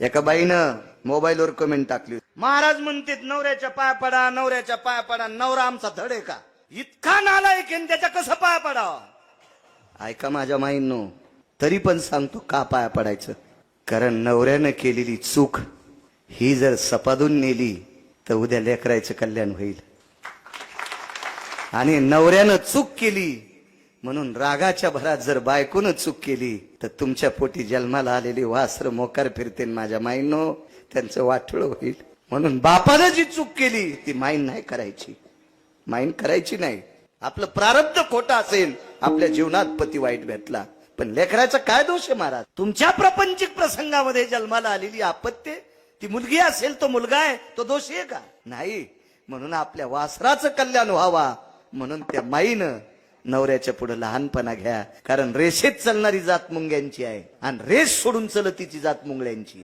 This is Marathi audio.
एका बाईनं मोबाईलवर कमेंट टाकली. महाराज म्हणतात नवऱ्याच्या पाय पडा नवऱ्याच्या पाय पडा नवरा आमचा धड आहे का? इतका नालायक आहे त्याच्या कसं पाय पडावा? ऐका माझ्या माईंनो तरी पण सांगतो का पाया पडायचं? कारण नवऱ्यानं केलेली चूक ही जर सपादून नेली तर उद्या लेकरायचं कल्याण होईल. आणि नवऱ्यानं चूक केली म्हणून रागाच्या भरात जर बायकोनं चूक केली तर तुमच्या पोटी जन्माला आलेली वासर मोकार फिरते माझ्या माईनो. त्यांचं वाटळ होईल. म्हणून बापानं जी चूक केली ती माईन नाही करायची. माईन करायची नाही. आपलं प्रारब्ध खोटं असेल आपल्या जीवनात पती वाईट भेटला. पण लेकराचा काय दोष आहे महाराज? तुमच्या प्रपंचिक प्रसंगामध्ये जन्माला आलेली आपत्ती ती मुलगी असेल तो मुलगा आहे तो दोष आहे का? नाही. म्हणून आपल्या वासराचं कल्याण व्हावा. म्हणून त्या माईनं नवऱ्याच्या पुढे लहानपणा घ्या. कारण रेषेत चालणारी जात मुंग्यांची आहे. आणि रेष सोडून चलतीची जात मुंगळ्यांची